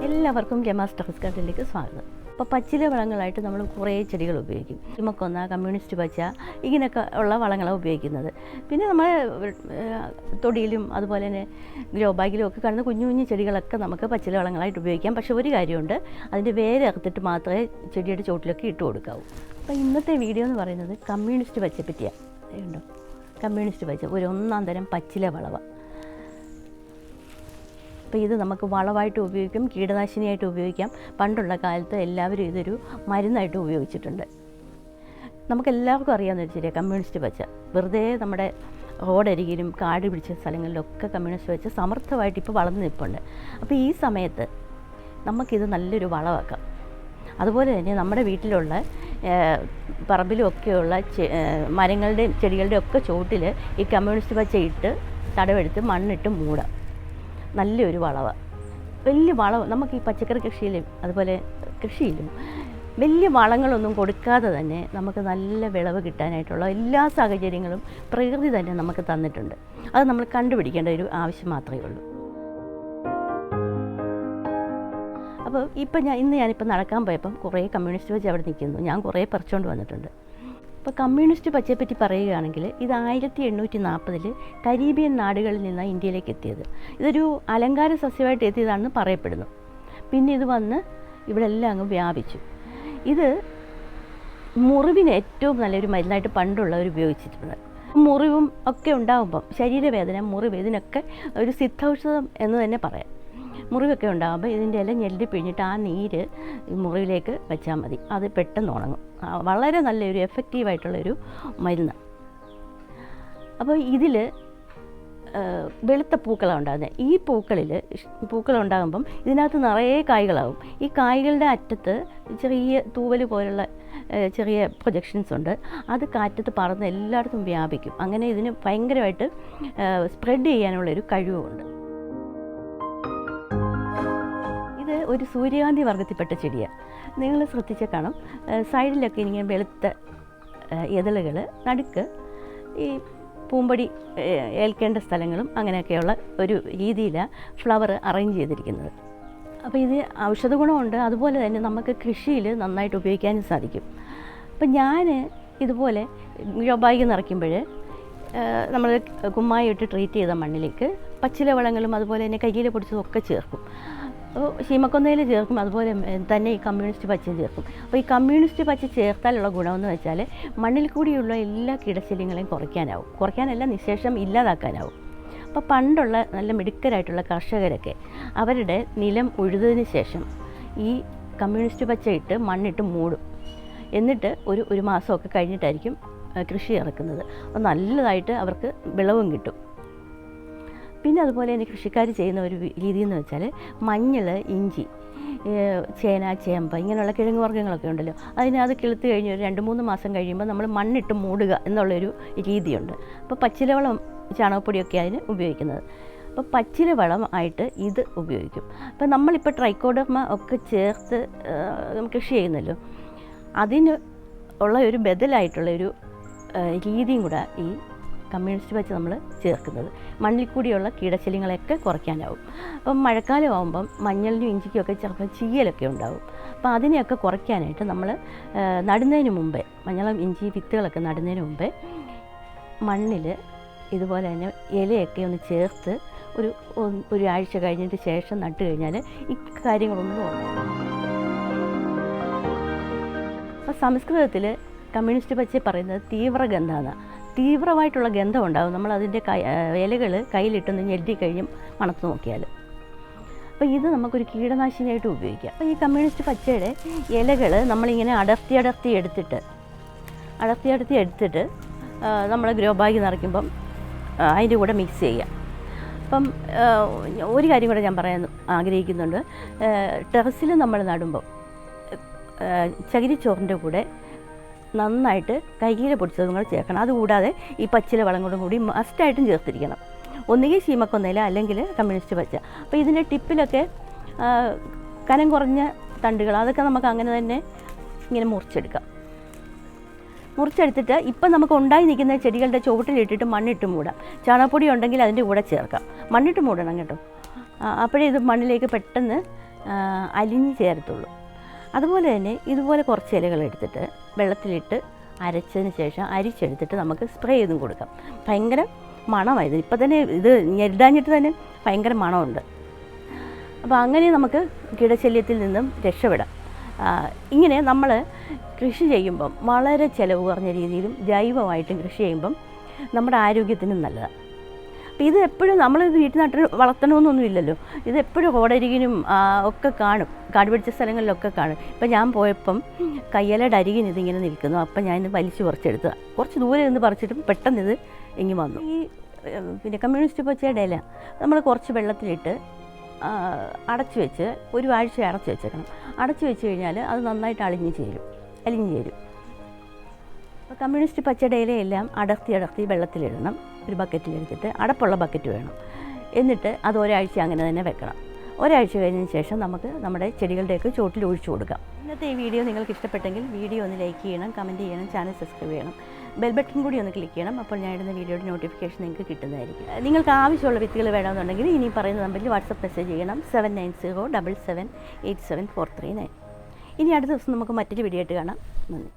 എല്ലാവർക്കും രമാസ് ടെറസ് ഗാർഡനിലേക്ക് സ്വാഗതം. അപ്പോൾ പച്ചില വളങ്ങളായിട്ട് നമ്മൾ കുറേ ചെടികൾ ഉപയോഗിക്കും. ചുമക്കൊന്ന കമ്മ്യൂണിസ്റ്റ് പച്ച ഇങ്ങനെയൊക്കെ ഉള്ള വളങ്ങളാണ് ഉപയോഗിക്കുന്നത്. പിന്നെ നമ്മൾ തൊടിയിലും അതുപോലെ തന്നെ ഗ്രോ ബാഗിലും ഒക്കെ കാണുന്ന കുഞ്ഞു കുഞ്ഞു ചെടികളൊക്കെ നമുക്ക് പച്ചില വളങ്ങളായിട്ട് ഉപയോഗിക്കാം. പക്ഷേ ഒരു കാര്യമുണ്ട് അതിന്റെ വേര് ഇറത്തിട്ട് മാത്രമേ ചെടിയുടെ ചോട്ടിലൊക്കെ ഇട്ട് കൊടുക്കാവൂ. അപ്പോൾ ഇന്നത്തെ വീഡിയോ എന്ന് പറയുന്നത് കമ്മ്യൂണിസ്റ്റ് പച്ചപ്പറ്റിയാണ് ഉണ്ടോ കമ്മ്യൂണിസ്റ്റ് പച്ച ഒരു ഒന്നാം തരം പച്ചില വളവ. അപ്പോൾ ഇത് നമുക്ക് വളമായിട്ട് ഉപയോഗിക്കും കീടനാശിനിയായിട്ട് ഉപയോഗിക്കാം. പണ്ടുള്ള കാലത്ത് എല്ലാവരും ഇതൊരു മരുന്നായിട്ട് ഉപയോഗിച്ചിട്ടുണ്ട്. നമുക്കെല്ലാവർക്കും അറിയാമെന്ന് ശരിയാണ് കമ്മ്യൂണിസ്റ്റ് പച്ച. വെറുതെ നമ്മുടെ റോഡരികിലും കാട് പിടിച്ച സ്ഥലങ്ങളിലൊക്കെ കമ്മ്യൂണിസ്റ്റ് പച്ച സമർത്ഥമായിട്ട് ഇപ്പോൾ വളർന്നു നിൽപ്പുണ്ട്. അപ്പോൾ ഈ സമയത്ത് നമുക്കിത് നല്ലൊരു വളമാക്കാം. അതുപോലെ തന്നെ നമ്മുടെ വീട്ടിലുള്ള പറമ്പിലുമൊക്കെയുള്ള മരങ്ങളുടെയും ചെടികളുടെയും ഒക്കെ ചുവട്ടിൽ ഈ കമ്മ്യൂണിസ്റ്റ് പച്ച ഇട്ട് തടവെടുത്ത് മണ്ണിട്ട് മൂടാം. നല്ലൊരു വളവ്. വലിയ വളം നമുക്ക് ഈ പച്ചക്കറി കൃഷിയിലും അതുപോലെ കൃഷിയിലും വലിയ വളങ്ങളൊന്നും കൊടുക്കാതെ തന്നെ നമുക്ക് നല്ല വിളവ് കിട്ടാനായിട്ടുള്ള എല്ലാ സാഹചര്യങ്ങളും പ്രകൃതി തന്നെ നമുക്ക് തന്നിട്ടുണ്ട്. അത് നമ്മൾ കണ്ടുപിടിക്കേണ്ട ഒരു ആവശ്യം മാത്രമേ ഉള്ളൂ. അപ്പോൾ ഇപ്പം ഞാൻ ഇന്ന് ഞാനിപ്പോൾ നടക്കാൻ പോയപ്പം കുറേ കമ്മ്യൂണിസ്റ്റ് വെച്ച് അവിടെ നിൽക്കുന്നു. ഞാൻ കുറേ പറിച്ചുകൊണ്ട് വന്നിട്ടുണ്ട്. അപ്പോൾ കമ്മ്യൂണിസ്റ്റ് പച്ചയെപ്പറ്റി പറയുകയാണെങ്കിൽ ഇത് ആയിരത്തി എണ്ണൂറ്റി നാൽപ്പതിൽ കരീബിയൻ നാടുകളിൽ നിന്നാണ് ഇന്ത്യയിലേക്ക് എത്തിയത്. ഇതൊരു അലങ്കാര സസ്യമായിട്ട് എത്തിയതാണെന്ന് പറയപ്പെടുന്നു. പിന്നെ ഇത് വന്ന് ഇവിടെ എല്ലാം അങ്ങ് വ്യാപിച്ചു. ഇത് മുറിവിന് ഏറ്റവും നല്ലൊരു മരുന്നായിട്ട് പണ്ടുള്ളവർ ഉപയോഗിച്ചിട്ടുണ്ട് മുറിവും ഒക്കെ ഉണ്ടാകുമ്പം ശരീരവേദന മുറിവ് ഇതിനൊക്കെ ഒരു സിദ്ധൌഷധം എന്ന് തന്നെ പറയാം. മുറിവൊക്കെ ഉണ്ടാകുമ്പോൾ ഇതിന്റെ ഇല ഞെല്ലി പിഴിഞ്ഞിട്ട് ആ നീര് മുറിവിലേക്ക് വെച്ചാൽ മതി. അത് പെട്ടെന്ന് ഉണങ്ങും. വളരെ നല്ലൊരു എഫക്റ്റീവായിട്ടുള്ളൊരു മരുന്ന്. അപ്പോൾ ഇതിൽ വെളുത്ത പൂക്കളാണ് ഉണ്ടാകുന്നത് ഈ പൂക്കളിൽ പൂക്കൾ ഉണ്ടാകുമ്പം ഇതിനകത്ത് നിറയെ കായ്കളാവും. ഈ കായ്കളുടെ അറ്റത്ത് ചെറിയ തൂവൽ പോലുള്ള ചെറിയ പ്രൊജക്ഷൻസ് ഉണ്ട്. അത് കാറ്റത്ത് പറന്ന് എല്ലായിടത്തും വ്യാപിക്കും. അങ്ങനെ ഇതിന് ഭയങ്കരമായിട്ട് സ്പ്രെഡ് ചെയ്യാനുള്ളൊരു കഴിവുമുണ്ട്. ഒരു സൂര്യകാന്തി വർഗത്തിൽപ്പെട്ട ചെടിയാണ് നിങ്ങൾ ശ്രദ്ധിച്ച കാണും. സൈഡിലൊക്കെ ഇങ്ങനെ വെളുത്ത ഇതളുകൾ നടുക്ക് ഈ പൂമ്പടി ഏൽക്കേണ്ട സ്ഥലങ്ങളും അങ്ങനെയൊക്കെയുള്ള ഒരു രീതിയിലാണ് ഫ്ലവർ അറേഞ്ച് ചെയ്തിരിക്കുന്നത്. അപ്പോൾ ഇത് ഔഷധ ഗുണമുണ്ട്. അതുപോലെ തന്നെ നമുക്ക് കൃഷിയിൽ നന്നായിട്ട് ഉപയോഗിക്കാനും സാധിക്കും. അപ്പം ഞാൻ ഇതുപോലെ ഗ്രോബായിക്ക് നിറയ്ക്കുമ്പോൾ നമ്മൾ കുമ്മായി ഇട്ട് ട്രീറ്റ് ചെയ്ത മണ്ണിലേക്ക് പച്ചില വളങ്ങളും അതുപോലെ തന്നെ കയ്യിൽ പൊടിച്ചതും ഒക്കെ ചേർക്കും. അപ്പോൾ ശീമക്കൊന്നയിൽ ചേർക്കും അതുപോലെ തന്നെ ഈ കമ്മ്യൂണിസ്റ്റ് പച്ചയും ചേർക്കും. അപ്പോൾ ഈ കമ്മ്യൂണിസ്റ്റ് പച്ച ചേർത്താലുള്ള ഗുണമെന്ന് വെച്ചാൽ മണ്ണിൽ കൂടിയുള്ള എല്ലാ കിടശല്യങ്ങളെയും കുറയ്ക്കാനാവും. കുറയ്ക്കാനല്ല നിശേഷം ഇല്ലാതാക്കാനാവും. അപ്പോൾ പണ്ടുള്ള നല്ല മിടുക്കരായിട്ടുള്ള കർഷകരൊക്കെ അവരുടെ നിലം ഉഴുതതിന് ശേഷം ഈ കമ്മ്യൂണിസ്റ്റ് പച്ച ഇട്ട് മണ്ണിട്ട് മൂടും. എന്നിട്ട് ഒരു ഒരു മാസമൊക്കെ കഴിഞ്ഞിട്ടായിരിക്കും കൃഷി ഇറക്കുന്നത്. അപ്പോൾ നല്ലതായിട്ട് അവർക്ക് വിളവും കിട്ടും. പിന്നെ അതുപോലെ തന്നെ കൃഷിക്കാർ ചെയ്യുന്ന ഒരു രീതി എന്ന് വെച്ചാൽ മഞ്ഞൾ ഇഞ്ചി ചേന ചേമ്പ് ഇങ്ങനെയുള്ള കിഴങ്ങ് വർഗങ്ങളൊക്കെ ഉണ്ടല്ലോ. അതിനെ അത് കിളുത്ത് കഴിഞ്ഞ് ഒരു രണ്ട് മൂന്ന് മാസം കഴിയുമ്പോൾ നമ്മൾ മണ്ണിട്ട് മൂടുക എന്നുള്ളൊരു രീതിയുണ്ട്. അപ്പോൾ പച്ചിലവളം ചാണകപ്പൊടിയൊക്കെ അതിന് ഉപയോഗിക്കുന്നത്. അപ്പോൾ പച്ചില വളം ആയിട്ട് ഇത് ഉപയോഗിക്കും. അപ്പോൾ നമ്മളിപ്പോൾ ട്രൈക്കോഡർമ ഒക്കെ ചേർത്ത് കൃഷി ചെയ്യുന്നല്ലോ. അതിന് ഉള്ള ഒരു ബദലായിട്ടുള്ള ഒരു രീതിയും കൂടെ ഈ കമ്മ്യൂണിസ്റ്റ് വെച്ച് നമ്മൾ ചേർക്കുന്നത്. മണ്ണിൽ കൂടിയുള്ള കീടശല്യങ്ങളെയൊക്കെ കുറയ്ക്കാനാവും. അപ്പം മഴക്കാലം ആകുമ്പം മഞ്ഞളിനും ഇഞ്ചിക്കുമൊക്കെ ചിലപ്പോൾ ചീയലൊക്കെ ഉണ്ടാവും. അപ്പോൾ അതിനെയൊക്കെ കുറയ്ക്കാനായിട്ട് നമ്മൾ നടുന്നതിന് മുമ്പേ മഞ്ഞളും ഇഞ്ചി വിത്തുകളൊക്കെ നടുന്നതിന് മുമ്പേ മണ്ണിൽ ഇതുപോലെ തന്നെ ഇലയൊക്കെ ഒന്ന് ചേർത്ത് ഒരു ഒരു ആഴ്ച കഴിഞ്ഞതിന് ശേഷം നട്ട് കഴിഞ്ഞാൽ ഈ കാര്യങ്ങളൊന്നും ഉണ്ടാവില്ല അപ്പോൾ സംസ്കൃതത്തിൽ കമ്മ്യൂണിസ്റ്റ് പച്ച പറയുന്നത് തീവ്രഗന്ധമാണ് തീവ്രമായിട്ടുള്ള ഗന്ധം ഉണ്ടാകും നമ്മൾ അതിന്റെ ഇലകൾ കയ്യിലിട്ടൊന്ന് ഞെട്ടി കഴിഞ്ഞ് മണത്ത് നോക്കിയാൽ അപ്പോൾ ഇത് നമുക്കൊരു കീടനാശിനിയായിട്ട് ഉപയോഗിക്കാം. അപ്പോൾ ഈ കമ്മ്യൂണിസ്റ്റ് പച്ചയുടെ ഇലകൾ നമ്മളിങ്ങനെ അടർത്തി അടർത്തി എടുത്തിട്ട് അടർത്തി അടർത്തി എടുത്തിട്ട് നമ്മൾ ഗ്രോ ബാഗ് നിറയ്ക്കുമ്പം അതിന്റെ കൂടെ മിക്സ് ചെയ്യുക അപ്പം ഒരു കാര്യം കൂടെ ഞാൻ പറയാൻ ആഗ്രഹിക്കുന്നുണ്ട്. ടെറസിൽ നമ്മൾ നടുമ്പോൾ ചകിരിച്ചോറിന്റെ കൂടെ നന്നായിട്ട് കൈകീര പൊടിച്ചത് നമ്മൾ ചേർക്കണം. അതുകൂടാതെ ഈ പച്ചില വളങ്ങളും കൂടി മസ്റ്റായിട്ടും ചേർത്തിരിക്കണം. ഒന്നുകിൽ ശീമക്കൊന്നയില അല്ലെങ്കിൽ കമ്മ്യൂണിസ്റ്റ് പച്ച. അപ്പോൾ ഇതിന്റെ ടിപ്പിലൊക്കെ കനം കുറഞ്ഞ തണ്ടുകൾ അതൊക്കെ നമുക്ക് അങ്ങനെ തന്നെ ഇങ്ങനെ മുറിച്ചെടുക്കാം. മുറിച്ചെടുത്തിട്ട് ഇപ്പം നമുക്ക് ഉണ്ടായി നിൽക്കുന്ന ചെടികളുടെ ചുവട്ടിലിട്ടിട്ട് മണ്ണിട്ട് മൂടാം. ചാണകപ്പൊടി ഉണ്ടെങ്കിൽ അതിന്റെ കൂടെ ചേർക്കാം. മണ്ണിട്ട് മൂടണം കേട്ടോ. അപ്പോഴേ ഇത് മണ്ണിലേക്ക് പെട്ടെന്ന് അലിഞ്ഞ് ചേരത്തുള്ളൂ. അതുപോലെ തന്നെ ഇതുപോലെ കുറച്ച് ഇലകൾ എടുത്തിട്ട് വെള്ളത്തിലിട്ട് അരച്ചതിന് ശേഷം അരിച്ചെടുത്തിട്ട് നമുക്ക് സ്പ്രേ ചെയ്തും കൊടുക്കാം. ഭയങ്കര മണമായത് ഇപ്പം തന്നെ ഇത് ഞെരുടാഞ്ഞിട്ട് തന്നെ ഭയങ്കര മണമുണ്ട്. അപ്പോൾ അങ്ങനെ നമുക്ക് കീടശല്യത്തിൽ നിന്നും രക്ഷപ്പെടാം. ഇങ്ങനെ നമ്മൾ കൃഷി ചെയ്യുമ്പം വളരെ ചിലവ് കുറഞ്ഞ രീതിയിലും ജൈവമായിട്ടും കൃഷി ചെയ്യുമ്പം നമ്മുടെ ആരോഗ്യത്തിനും നല്ലതാണ് ഇത് എപ്പോഴും നമ്മൾ വീട്ടിൽ നട്ട് വളർത്തണമെന്നൊന്നും ഇല്ലല്ലോ. ഇത് എപ്പോഴും റോഡരികിനും ഒക്കെ കാണും. കാട് പിടിച്ച സ്ഥലങ്ങളിലൊക്കെ കാണും. ഇപ്പം ഞാൻ പോയപ്പം കയ്യലയുടെ അരികിന് ഇതിങ്ങനെ നിൽക്കുന്നു. അപ്പം ഞാൻ വലിച്ചു പറിച്ചെടുത്തതാണ് കുറച്ച് ദൂരെ നിന്ന് പറിച്ചിട്ടും പെട്ടെന്ന് ഇത് ഇങ്ങി വന്നു. ഈ പിന്നെ കമ്മ്യൂണിസ്റ്റ് പച്ചയുടെ ഇല നമ്മൾ കുറച്ച് വെള്ളത്തിലിട്ട് അടച്ചു വെച്ച് ഒരു ആഴ്ച അടച്ചു വെച്ചേക്കണം. അടച്ചു വെച്ച് കഴിഞ്ഞാൽ അത് നന്നായിട്ട് അളിഞ്ഞ് ചേരും. അലിഞ്ഞ് ചേരും. കമ്മ്യൂണിസ്റ്റ് പച്ചയുടെ ഇലയെല്ലാം അടർത്തി അടർത്തി വെള്ളത്തിലിടണം. ഒരു ബക്കറ്റിലെടുത്തിട്ട് അടപ്പുള്ള ബക്കറ്റ് വേണം. എന്നിട്ട് അത് ഒരാഴ്ച അങ്ങനെ തന്നെ വെക്കണം. ഒരാഴ്ച കഴിഞ്ഞതിന് ശേഷം നമുക്ക് നമ്മുടെ ചെടികളുടെയൊക്കെ ചോട്ടിൽ ഒഴിച്ചു കൊടുക്കാം. ഇന്നത്തെ ഈ വീഡിയോ നിങ്ങൾക്ക് ഇഷ്ടപ്പെട്ടെങ്കിൽ വീഡിയോ ഒന്ന് ലൈക്ക് ചെയ്യണം കമന്റ് ചെയ്യണം ചാനൽ സബ്സ്ക്രൈബ് ചെയ്യണം. ബെൽ ബട്ടൺ കൂടി ഒന്ന് ക്ലിക്ക് ചെയ്യണം. അപ്പോൾ ഞാൻ ഇടുന്ന വീഡിയോയുടെ നോട്ടിഫിക്കേഷൻ നിങ്ങൾക്ക് കിട്ടുന്നതായിരിക്കും. നിങ്ങൾക്ക് ആവശ്യമുള്ള വിത്തുകൾ വേണമെന്നുണ്ടെങ്കിൽ ഇനി പറയുന്ന നമ്പറിൽ വാട്സപ്പ് മെസ്സേജ് ചെയ്യണം. Seven nine zero double seven eight seven four three nine ഇനി അടുത്ത ദിവസം നമുക്ക് മറ്റൊരു വീഡിയോ ആയിട്ട് കാണാം. നന്ദി.